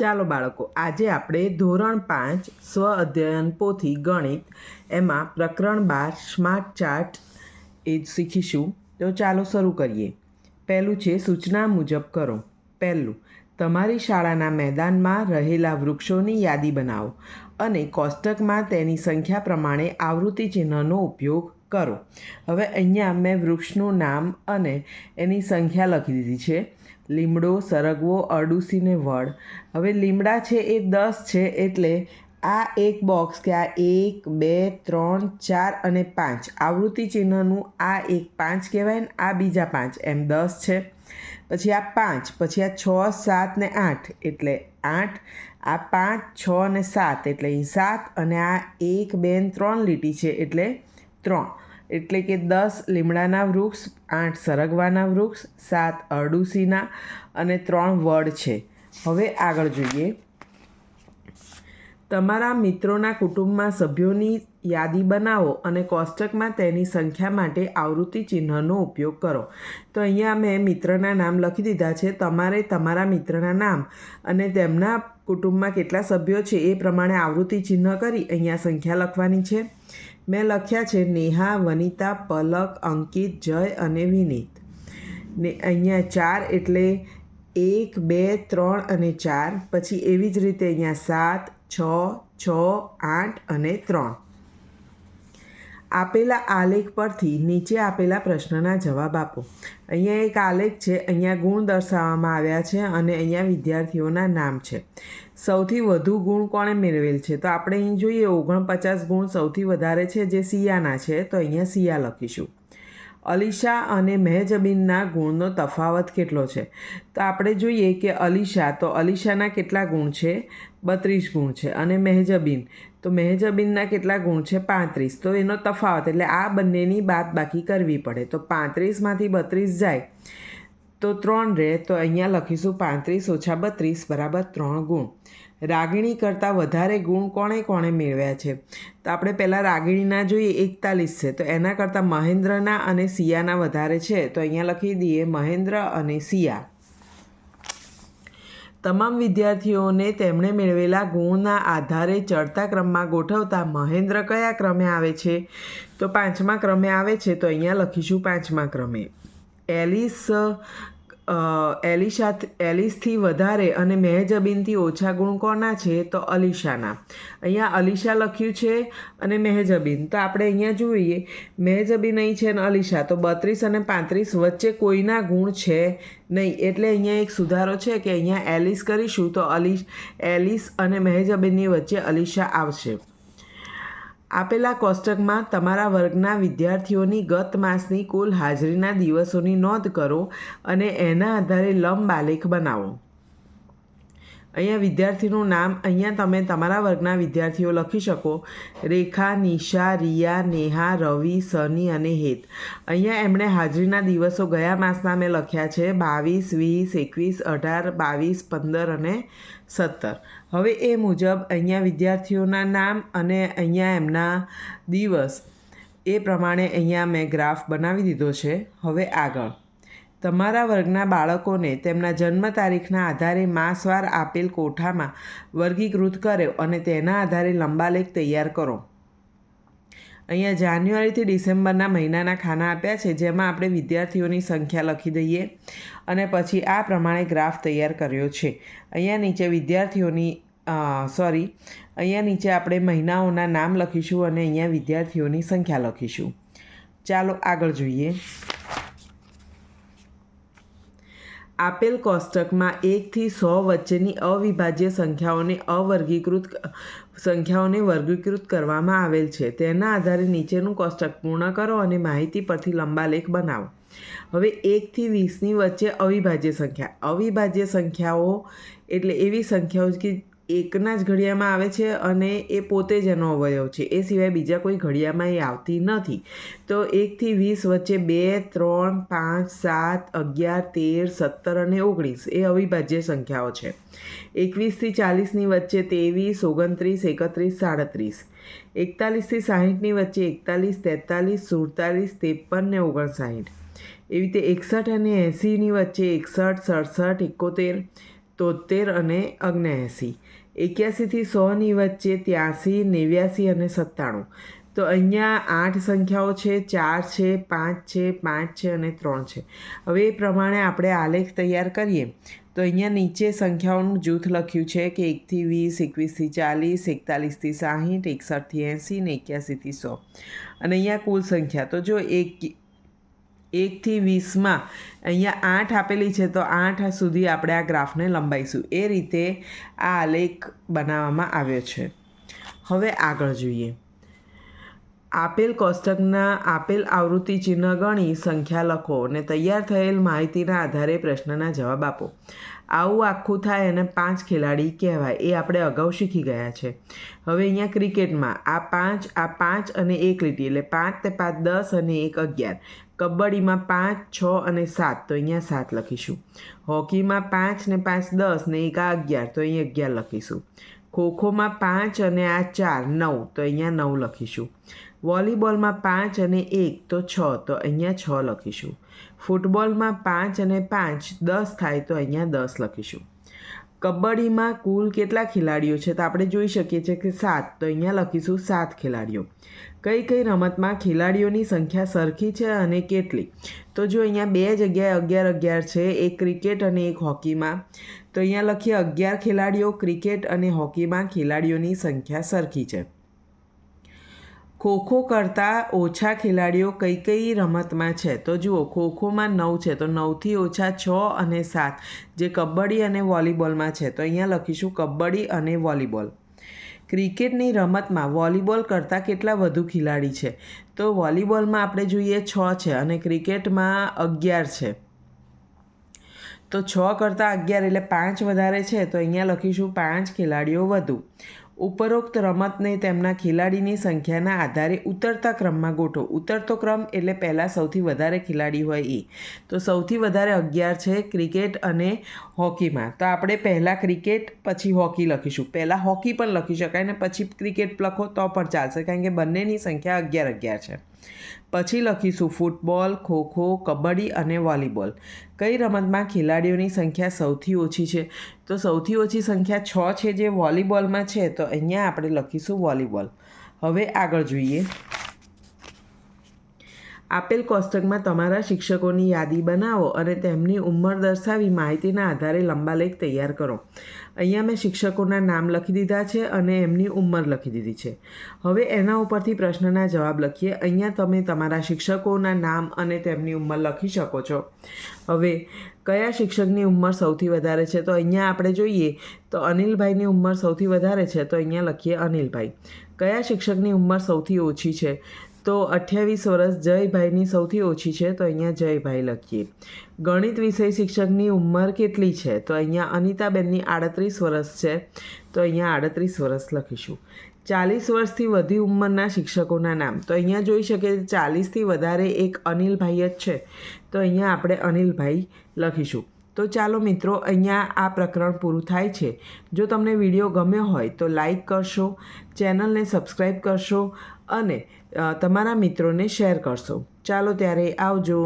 ચાલો બાળકો, આજે આપણે ધોરણ પાંચ સ્વ અધ્યયન પોથી ગણિત, એમાં પ્રકરણ બાર સ્માર્ટ ચાર્ટ એ શીખીશું. તો ચાલો શરૂ કરીએ. પહેલું છે, સૂચના મુજબ કરો. પહેલું, તમારી શાળાના મેદાનમાં રહેલા વૃક્ષોની યાદી બનાવો અને કોષ્ટકમાં તેની સંખ્યા પ્રમાણે આવૃત્તિ ચિહ્નનો ઉપયોગ કરો. હવે અહીંયા મેં વૃક્ષનું નામ અને એની સંખ્યા લખી દીધી છે. લીમડો, સરગવો અરડુસી ને વડ. હવે લીમડા છે એ દસ છે એટલે આ એક બોક્સ કે આ એક, બે, ત્રણ, ચાર અને પાંચ. આવૃત્તિ ચિહ્નનું આ એક પાંચ કહેવાય ને, આ બીજા પાંચ. એમ દસ છે. પછી આ પાંચ, પછી આ છ, સાત ને આઠ. એટલે આઠ, આ પાંચ, છ ને સાત. એટલે અહીં સાત અને આ એક, બે ત્રણ લીટી છે. એટલે ત્રણ. એટલે કે દસ લીમડાના વૃક્ષ, આઠ સરગવાના વૃક્ષ, સાત અરડુસીના અને ત્રણ વડ છે. હવે આગળ જોઈએ. તમારા મિત્રોના કુટુંબમાં સભ્યોની યાદી બનાવો અને કોષ્ટકમાં તેની સંખ્યા માટે આવૃત્તિ ચિહ્નનો ઉપયોગ કરો. તો અહીંયા મેં મિત્રના નામ લખી દીધા છે. તમારે તમારા મિત્રના નામ અને તેમના કુટુંબમાં કેટલા સભ્યો છે એ પ્રમાણે આવૃત્તિ ચિહ્ન કરી અહીંયા સંખ્યા લખવાની છે. મેં લખ્યા છે, નેહા, વનિતા, પલક, અંકિત, જય અને વિનીત. ને અહીંયા ચાર એટલે એક, બે, ત્રણ અને ચાર. પછી એવી જ રીતે અહીંયા સાત, છ છ, આઠ અને ત્રણ. આપેલા આલેખ પરથી નીચે આપેલા પ્રશ્નના જવાબ આપો. અહીંયા એક આલેખ છે, અહીંયા ગુણ દર્શાવવામાં આવ્યા છે અને અહીંયા વિદ્યાર્થીઓના નામ છે. સૌથી વધુ ગુણ કોણે મેળવેલ છે? તો આપણે અહીં જોઈએ, ઓગણપચાસ ગુણ સૌથી વધારે છે જે સિયાના છે, તો અહીંયા સિયા લખીશું. અલીશા અને મહેજબીનના ગુણનો તફાવત કેટલો છે? તો આપણે જોઈએ કે અલીશા, તો અલીશાના કેટલા ગુણ છે? બત્રીસ ગુણ છે અને મહેજબીન તો મહેજબીનના કેટલા ગુણ છે? પાંત્રીસ. તો એનો તફાવત એટલે આ બંનેની બાદ બાકી કરવી પડે. તો પાંત્રીસમાંથી બત્રીસ જાય. તો ત્રણ રહે. તો અહીંયા લખીશું પાંત્રીસ ઓછા બત્રીસ બરાબર ત્રણ ગુણ. રાગિણી કરતાં વધારે ગુણ કોણે કોણે મેળવ્યા છે? તો આપણે પહેલાં રાગિણીના જોઈએ. એકતાલીસ છે. તો એના કરતાં મહેન્દ્રના અને સિયાના વધારે છે. તો અહીંયા લખી દઈએ મહેન્દ્ર અને સિયા. તમામ વિદ્યાર્થીઓને તેમણે મેળવેલા ગુણના આધારે ચડતા ક્રમમાં ગોઠવતા મહેન્દ્ર કયા ક્રમે આવે છે? તો પાંચમા ક્રમે આવે છે, તો અહીંયા લખીશું પાંચમા ક્રમે. એલિસ એલિશા એલિસથી વધારે અને મહેજબીનથી ઓછા ગુણ કોના છે? તો અલીશાના. અહીંયા અલીશા લખ્યું છે અને મહેજબીન. તો આપણે અહીંયા જોઈએ. મહેજબીન અહીં છે અને અલીશા. તો બત્રીસ અને પાંત્રીસ વચ્ચે કોઈના ગુણ છે નહીં. એટલે અહીંયા એક સુધારો છે કે અહીંયા એલિસ કરીશું તો અલીશ, એલિસ અને મહેજબીનની વચ્ચે અલીશા આવશે. આપેલા કોષ્ટકમાં તમારા વર્ગના વિદ્યાર્થીઓની ગત માસની કુલ હાજરીના દિવસોની નોંધ કરો અને એના આધારે લંબ આલેખ બનાવો. અહીંયા વિદ્યાર્થીનું નામ અહીંયા તમે તમારા વર્ગના વિદ્યાર્થીઓ લખી શકો. રેખા, નિશા, રિયા, નેહા, રવિ, સની અને હેત. અહીંયા એમણે હાજરીના દિવસો ગયા માસના મેં લખ્યા છે. બાવીસ, વીસ, એકવીસ, અઢાર, બાવીસ, પંદર અને સત્તર. હવે એ મુજબ અહીંયા વિદ્યાર્થીઓના નામ અને અહીંયા એમના દિવસ. એ પ્રમાણે અહીંયા મેં ગ્રાફ બનાવી દીધો છે. હવે આગળ. તમારા વર્ગના બાળકોને તેમના જન્મ તારીખના આધારે માસવાર આપેલ કોઠામાં વર્ગીકૃત કર્યો અને તેના આધારે લંબાલેખ તૈયાર કરો. અહીંયા જાન્યુઆરીથી ડિસેમ્બરના મહિનાના ખાના આપ્યા છે, જેમાં આપણે વિદ્યાર્થીઓની સંખ્યા લખી દઈએ અને પછી આ પ્રમાણે ગ્રાફ તૈયાર કર્યો છે. અહીંયા નીચે વિદ્યાર્થીઓની સોરી અહીંયા નીચે આપણે મહિનાઓના નામ લખીશું અને અહીંયા વિદ્યાર્થીઓની સંખ્યા લખીશું. ચાલો આગળ જોઈએ. આપેલ કોષ્ટકમાં એકથી સો વચ્ચેની અવિભાજ્ય સંખ્યાઓને અવર્ગીકૃત સંખ્યાઓને વર્ગીકૃત કરવામાં આવેલ છે. તેના આધારે નીચેનું કોષ્ટક પૂર્ણ કરો અને માહિતી પરથી લંબાલેખ બનાવો. હવે એકથી વીસની વચ્ચે અવિભાજ્ય સંખ્યા. અવિભાજ્ય સંખ્યાઓ એટલે એવી સંખ્યાઓ કે એકના જ ઘડિયામાં આવે છે અને એ પોતે જ એનો અવયવ છે. એ સિવાય બીજા કોઈ ઘડિયામાં એ આવતી નથી. તો એકથી વીસ વચ્ચે બે, ત્રણ, પાંચ, સાત, અગિયાર, તેર, સત્તર અને ઓગણીસ એ અવિભાજ્ય સંખ્યાઓ છે. એકવીસથી ચાલીસની વચ્ચે ત્રેવીસ, ઓગણત્રીસ, એકત્રીસ, સાડત્રીસ. એકતાલીસથી સાહીઠની વચ્ચે એકતાલીસ, તેતાલીસ, સુડતાલીસ, ત્રેપન ને ઓગણસાઠ એવી રીતે એકસઠ અને એંસીની વચ્ચે એકસઠ, સડસઠ, એકોતેર, તોતેર અને અગ્નેએંસી. એક્યાસીથી સોની વચ્ચે ત્યાંસી નેવ્યાસી અને સત્તાણું. તો અહીંયા આઠ સંખ્યાઓ છે, ચાર છે, પાંચ છે પાંચ છે અને ત્રણ છે. હવે એ પ્રમાણે આપણે આલેખ તૈયાર કરીએ. તો અહીંયા નીચે સંખ્યાઓનું જૂથ લખ્યું છે કે એકથી વીસ, એકવીસથી ચાલીસ, એકતાલીસથી સાહીઠ, એકસઠથી એંસી ને એક્યાસીથી સો. અને અહીંયા કુલ સંખ્યા. તો જો એક એકથી વીસમાં. અહીંયા આઠ આપેલી છે, તો આઠ સુધી આપણે આ ગ્રાફને લંબાઈશું. એ રીતે આ આલેખ બનાવવામાં આવ્યો છે. હવે આગળ જોઈએ. આપેલ કોષ્ટકના આપેલ આવૃત્તિ ચિહ્ન ગણી સંખ્યા લખો અને તૈયાર થયેલ માહિતીના આધારે પ્રશ્નના જવાબ આપો. આવું આખું થાય અને પાંચ ખેલાડી કહેવાય, એ આપણે અગાઉ શીખી ગયા છે. હવે અહીંયા ક્રિકેટમાં આ પાંચ આ પાંચ અને એક લીટી, એટલે પાંચ તે પાંચ, દસ અને એક અગિયાર. કબડ્ડીમાં પાંચ, છ અને સાત, તો અહીંયા સાત લખીશું. હોકીમાં પાંચ ને પાંચ દસ ને એક અગિયાર, તો અહીં અગિયાર લખીશું. ખોખોમાં પાંચ અને આ ચાર, નવ, તો અહીંયા નવ લખીશું. વોલીબોલમાં પાંચ અને એક, તો છ, તો અહીંયા છ લખીશું. ફૂટબોલમાં પાંચ અને પાંચ, દસ થાય, તો અહીંયા દસ લખીશું. કબડ્ડીમાં કુલ કેટલા ખેલાડીઓ છે? તો આપણે જોઈ શકીએ છીએ કે સાત. તો અહીંયા લખીશું સાત ખેલાડીઓ. કઈ કઈ રમતમાં ખેલાડીઓની સંખ્યા સરખી છે અને કેટલી? તો જો અહીંયા બે જગ્યાએ અગિયાર અગિયાર છે, એક ક્રિકેટ અને એક હોકીમાં. તો અહીંયા લખીએ અગિયાર ખેલાડીઓ ક્રિકેટ અને હોકીમાં ખેલાડીઓની સંખ્યા સરખી છે. ખોખો કરતાં ઓછા ખેલાડીઓ કઈ કઈ રમતમાં છે? તો જુઓ, ખોખોમાં નવ છે. તો નવથી ઓછા છ અને સાત, જે કબડ્ડી અને વોલીબોલમાં છે. તો અહીંયા લખીશું કબડ્ડી અને વોલીબોલ. ક્રિકેટની રમતમાં વોલીબોલ કરતાં કેટલા વધુ ખેલાડી છે? તો વોલીબોલમાં આપણે જોઈએ છ છે અને ક્રિકેટમાં અગિયાર છે. તો છ કરતાં અગિયાર એટલે પાંચ વધારે છે. તો અહીંયા લખીશું પાંચ ખેલાડીઓ વધુ. ઉપરોક્ત રમતને તેમના ખેલાડીની સંખ્યાના આધારે ઉતરતા ક્રમમાં ગોઠવો. ઉતરતો ક્રમ એટલે પહેલાં સૌથી વધારે ખેલાડી હોય એ. તો સૌથી વધારે અગિયાર છે ક્રિકેટ અને હોકીમાં. તો આપણે પહેલાં ક્રિકેટ, પછી હોકી લખીશું. પહેલાં હોકી પણ લખી શકાય ને પછી ક્રિકેટ લખો તો પણ ચાલશે. કારણ કે બંનેની સંખ્યા અગિયાર અગિયાર છે. પછી લખીશું ફૂટબોલ, ખોખો, કબડ્ડી અને વોલીબોલ. કઈ રમતમાં ખેલાડીઓની સંખ્યા સૌથી ઓછી છે? તો સૌથી ઓછી સંખ્યા છ છે જે વોલીબોલમાં છે, તો અહીંયા આપણે લખીશું વોલીબોલ. હવે આગળ જોઈએ. આપેલ કોષ્ટકમાં તમારા શિક્ષકોની યાદી બનાવો અને તેમની ઉંમર દર્શાવી માહિતીના આધારે લંબાલેખ તૈયાર કરો. અહીંયા મેં શિક્ષકોના નામ લખી દીધા છે અને એમની ઉંમર લખી દીધી છે. હવે એના ઉપરથી પ્રશ્નના જવાબ લખીએ. અહીંયા તમે તમારા શિક્ષકોના નામ અને તેમની ઉંમર લખી શકો છો. હવે, કયા શિક્ષકની ઉંમર સૌથી વધારે છે? તો અહીંયા આપણે જોઈએ તો અનિલભાઈની ઉંમર સૌથી વધારે છે. તો અહીંયા લખીએ અનિલભાઈ. કયા શિક્ષકની ઉંમર સૌથી ઓછી છે? તો અઠ્યાવીસ વર્ષ જયભાઈની સૌથી ઓછી છે, તો અહીંયા જયભાઈ લખીએ. ગણિત વિષય શિક્ષકની ઉંમર કેટલી છે? તો અહીંયા અનિતાબેનની આડત્રીસ વર્ષ છે, તો અહીંયા આડત્રીસ વર્ષ લખીશું. ચાલીસ વર્ષથી વધુ ઉંમરના શિક્ષકોના નામ. તો અહીંયા જોઈ શકે ચાલીસથી વધારે એક અનિલભાઈ જ છે, તો અહીંયા આપણે અનિલભાઈ લખીશું. તો ચાલો મિત્રો, અહીંયા આ પ્રકરણ પૂરું થાય છે. જો તમને વીડિયો ગમ્યો હોય તો લાઈક કરશો, ચેનલને સબસ્ક્રાઈબ કરશો અને તમારા મિત્રોને શેર કરશો. ચાલો ત્યારે આવજો.